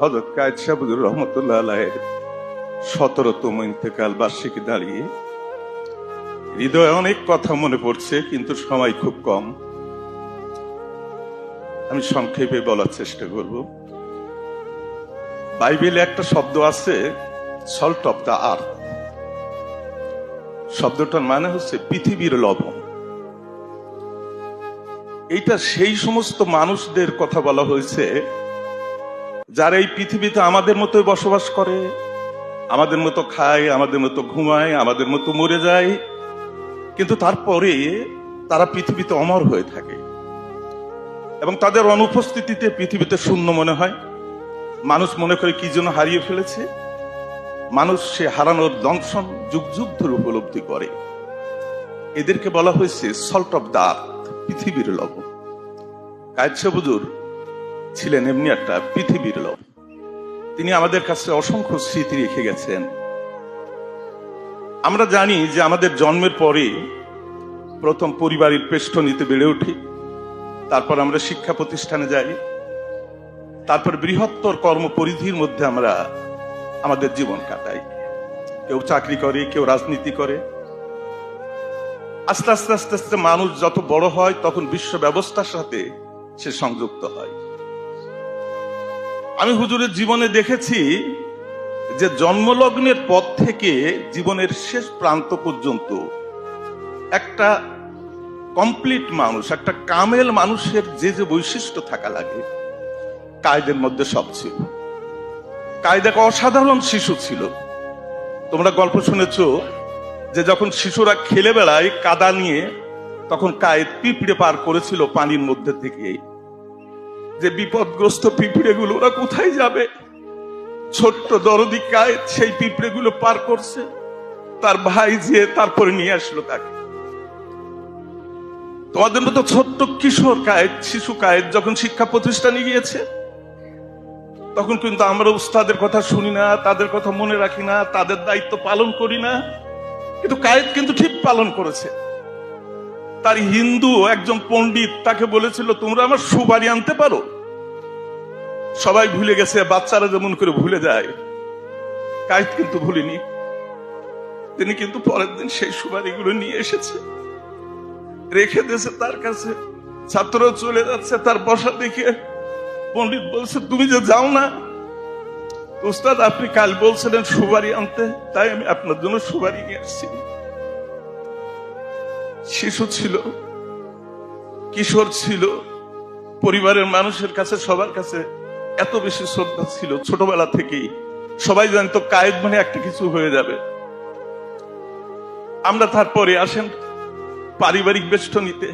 হজরত কায়েদ শাহুদুর রহমতুল্লাহ আলাহের সতেরোতম ইন্তেকাল বার্ষিকী দাঁড়িয়ে হৃদয়ে অনেক কথা মনে পড়ছে, কিন্তু সময় খুব কম। আমি সংক্ষেপে বলার চেষ্টা করব। বাইবেলে একটা শব্দ আছে সল্ট অফ দ্য আর্থ শব্দটার মানে হচ্ছে পৃথিবীর লবণ। এইটা সেই সমস্ত মানুষদের কথা বলা হয়েছে যারা এই পৃথিবীতে আমাদের মতোই বসবাস করে, আমাদের মতো খায়, আমাদের মতো ঘুমায়, আমাদের মতো মরে যায়, কিন্তু তারপরে তারা পৃথিবীতে অমর হয়ে থাকে। এবং তাদের অনুপস্থিতিতে পৃথিবীতে শূন্য মনে হয়। মানুষ মনে করে কি জন্য হারিয়ে ফেলেছে। মানুষ সে হারানোর দংশন যুগ যুগ ধরে উপলব্ধি করে। এদেরকে বলা হয়েছে সল্ট অফ দা পৃথিবীর লবণ। বুজুর ছিলেন এমনি একটা পৃথিবীর লোক। তিনি আমাদের কাছে অসংখ্য স্মৃতি রেখে গেছেন। আমরা জানি যে আমাদের জন্মের পরে প্রথম পরিবারের পেষ্টনীতে বেড়ে উঠি। তারপর আমরা শিক্ষা প্রতিষ্ঠানে যাই। তারপর বৃহত্তর কর্মপরিধির মধ্যে আমরা আমাদের জীবন কাটাই। কেউ চাকরি করে, কেউ রাজনীতি করে। আস্তে আস্তে আস্তে আস্তে মানুষ যত বড় হয়, তখন বিশ্ব ব্যবস্থার সাথে সে সংযুক্ত হয়। আমি হুজুরের জীবনে দেখেছি যে জন্মলগ্নের পর থেকে জীবনের শেষ প্রান্ত পর্যন্ত একটা কমপ্লিট মানুষ, একটা কামেল মানুষের যে যে বৈশিষ্ট্য থাকা লাগে, কায়দের মধ্যে সব ছিল। কায়দা এক অসাধারণ শিশু ছিল। তোমরা গল্প শুনেছ যে যখন শিশুরা খেলে বেড়ায় কাদা নিয়ে, তখন কায়েদ পিঁপড়ে পার করেছিল পানির মধ্যে থেকে। যে বিপদগ্রস্ত পিঁপড়ে গুলো ওরা কোথায় যাবে? ছোট্ট দরদি কায়েদ সেই পিঁপড়ে গুলো পার করছে। তার ভাই যে তারপরে নিয়ে আসলো তাকে। তোমাদের মতো ছোট্ট কিশোর কায়েদ, শিশু কায়েদ যখন শিক্ষা প্রতিষ্ঠানে গিয়েছে, তখন কিন্তু আমরা উস্তাদের কথা শুনি না, তাদের কথা মনে রাখি না, তাদের দায়িত্ব পালন করি না। কিন্তু কায়েদ কিন্তু ঠিক পালন করেছে। তার হিন্দু একজন পণ্ডিত তাকে বলেছিল, তোমরা আমার সুবাড়ি আনতে পারো? সবাই ভুলে গেছে, বাচ্চারা যেমন করে ভুলে যায়। কায়েদ কিন্তু ভুলিনি। তিনি কিন্তু পরের দিন সেই সুবাড়িগুলো নিয়ে এসেছে। রেখে দিয়েছে তার কাছে। ছাত্র চলে যাচ্ছে, তার বসা দেখে পণ্ডিত বলছে, তুমি যে যাও না, উস্তাদ, আপনি কাল বলছিলেন সুবাড়ি আনতে, তাই আমি আপনার জন্য সুবাড়ি নিয়ে আসছি। শিশু ছিল, কিশোর ছিল, পরিবারের মানুষের কাছে, সবার কাছে এত বেশি শ্রদ্ধা ছিল। ছোটবেলা থেকেই সবাই জানতো কায়েদ মানে একটা কিছু হয়ে যাবে। আমরা তারপরে আসেন পারিবারিক বেষ্টনীতে।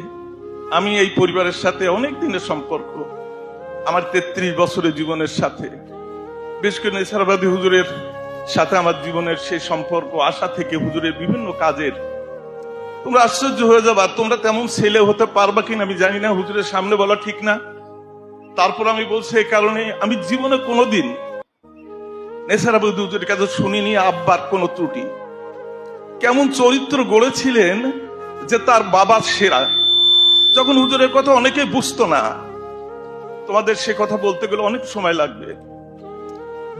আমি এই পরিবারের সাথে অনেক দিনের সম্পর্ক, আমার তেত্রিশ বছরের জীবনের সাথে। বেশ করে নেসারাবাদী হুজুরের সাথে আমার জীবনের সেই সম্পর্ক, আশা থেকে হুজুরের বিভিন্ন কাজের তোমরা আশ্চর্য হয়ে যাবা, তোমরা তেমন ছেলে হতে পারবা কিনা আমি জানি না, হুজুরের সামনে বলা ঠিক না। তারপর আমি বলছি এই কারণে আমি জীবনে কোনোদিন নেসারাবাদী হুজুরের কাছে শুনিনি আব্বার কোনো ত্রুটি। কেমন চরিত্র গড়েছিলেন যে তার বাবা সেরা। যখন হুজুরের কথা অনেকেই বুঝতো না, তোমাদের সে কথা বলতে গেলে অনেক সময় লাগবে।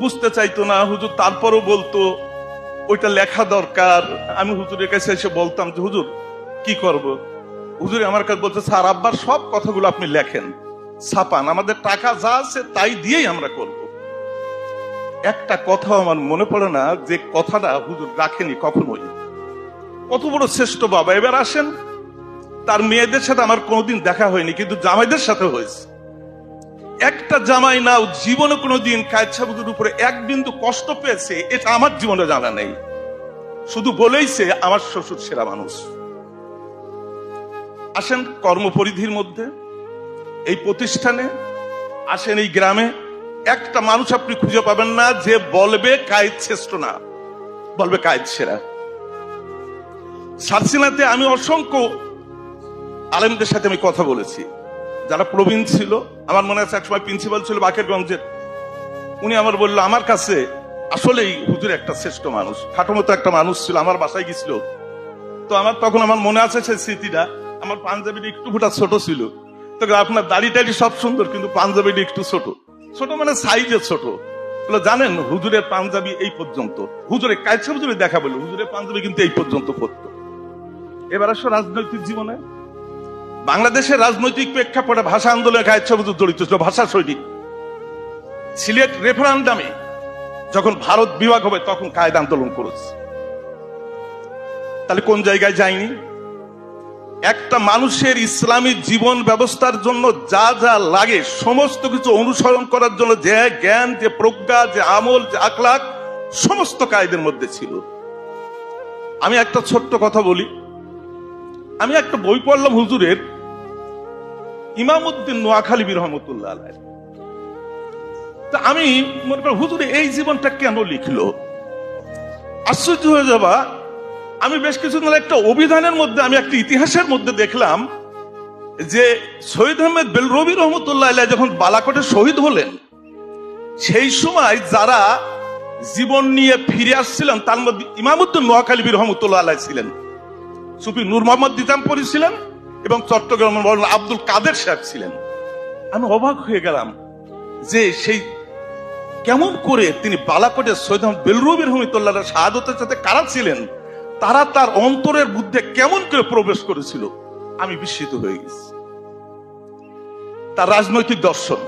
বুঝতে চাইতো না, হুজুর তারপরও বলতো ওইটা লেখা দরকার। আমি হুজুরের কাছে এসে বলতাম যে, হুজুর, কি করব? হুজুর আমার কাছে বলছে, স্যার, আব্বার সব কথাগুলো আপনি লেখেন, ছাপান। আমাদের টাকা যা আছে তাই দিয়েই আমরা করব। একটা কথাও আমার মনে পড়ে না, যে কথাটা হুজুর রাখেনি কখনোই। কত বড় শ্রেষ্ঠ বাবা। এবার আসেন, তার মেয়েদের সাথে আমার কোনোদিন দেখা হয়নি, কিন্তু জামাইদের সাথে হয়েছে। একটা জামাই নাও জীবনে কোনো কোনোদিন কায়ছাবুদের উপরে এক বিন্দু কষ্ট পেয়েছে, এটা আমার জীবনে জানা নেই। শুধু বলেইছে আমার শ্বশুর সেরা মানুষ। আসেন কর্মপরিধির মধ্যে, এই প্রতিষ্ঠানে, আসেন এই গ্রামে। একটা মানুষ আপনি খুঁজে পাবেন না যে বলবে কায়েদ শ্রেষ্ঠ না, বলবে কায়েদ সেরা। সারসিনাতে আমি অসংখ্য আলেমদের সাথে আমি কথা বলেছি। যারা প্রবীণ ছিল আমার মনে আছে একসময় প্রিন্সিপাল ছিল বাকেরগঞ্জের। উনি আমার বলল আমার কাছে আসলেই হুজুর একটা শ্রেষ্ঠ মানুষ খাটো মতো একটা মানুষ ছিল আমার বাসায় গেছিল তো আমার তখন আমার মনে আছে সেই স্মৃতিটা আমার পাঞ্জাবিটা একটু ফুটা ছোট ছিল। তো আপনার দাড়ি টাড়ি সব সুন্দর কিন্তু পাঞ্জাবিটা একটু ছোট। ছোট মানে সাইজে ছোট। বলে, জানেন হুজুরের পাঞ্জাবি এই পর্যন্ত। হুজুরের কায়সা হুজুরে দেখা বলে হুজুরের পাঞ্জাবি কিন্তু এই পর্যন্ত পড়তো। এবার আসো রাজনৈতিক জীবনে। বাংলাদেশের রাজনৈতিক প্রেক্ষাপটে ভাষা আন্দোলনে হুজুর জড়িত ছিল, ভাষা সৈনিক। সিলেট রেফারান্ডামে যখন ভারত বিভাগ হবে, তখন কায়দা আন্দোলন করেছে। তাহলে কোন জায়গায় যায়নি? একটা মানুষের ইসলামী জীবন ব্যবস্থার জন্য যা যা লাগে, সমস্ত কিছু অনুসরণ করার জন্য যে জ্ঞান, যে প্রজ্ঞা, যে আমল, যে আখলাক সমস্ত কায়দের মধ্যে ছিল। আমি একটা ছোট্ট কথা বলি। আমি একটা বই পড়লাম হুজুরের। ইমামউদ্দিন নোয়াখালী বীর রহমতুল্লাহ আলাইহ। তা আমি মনে করি, হুজুরে, এই জীবনটা কেন লিখলো? আশ্চর্য হয়ে যাবা, আমি বেশ কিছুদিন একটা অভিধানের মধ্যে, আমি একটা ইতিহাসের মধ্যে দেখলাম যে শহীদ আহমেদ বেলরবি রহমতুল্লাহ যখন বালাকোটে শহীদ হলেন, সেই সময় যারা জীবন নিয়ে ফিরে আসছিলেন, তার মধ্যে ইমামুদ্দিন নোয়াখালী রহমতুল্লাহ আলাইহ ছিলেন। সুফি নূর মোহাম্মদ দিতামপুরি ছিলেন এবং চট্টগ্রাম আব্দুল কাদের সাহেব ছিলেন। আমি অবাক হয়ে গেলাম যে সেই কেমন করে তিনি বালাকোটের সৈয়দ বেলরুবির হমিতুল্লাহ শাহাদতের সাথে কারা ছিলেন, তারা তার অন্তরের বুদ্ধে কেমন করে প্রবেশ করেছিল, আমি বিস্মিত হয়ে গেছি। তার রাজনৈতিক দর্শন।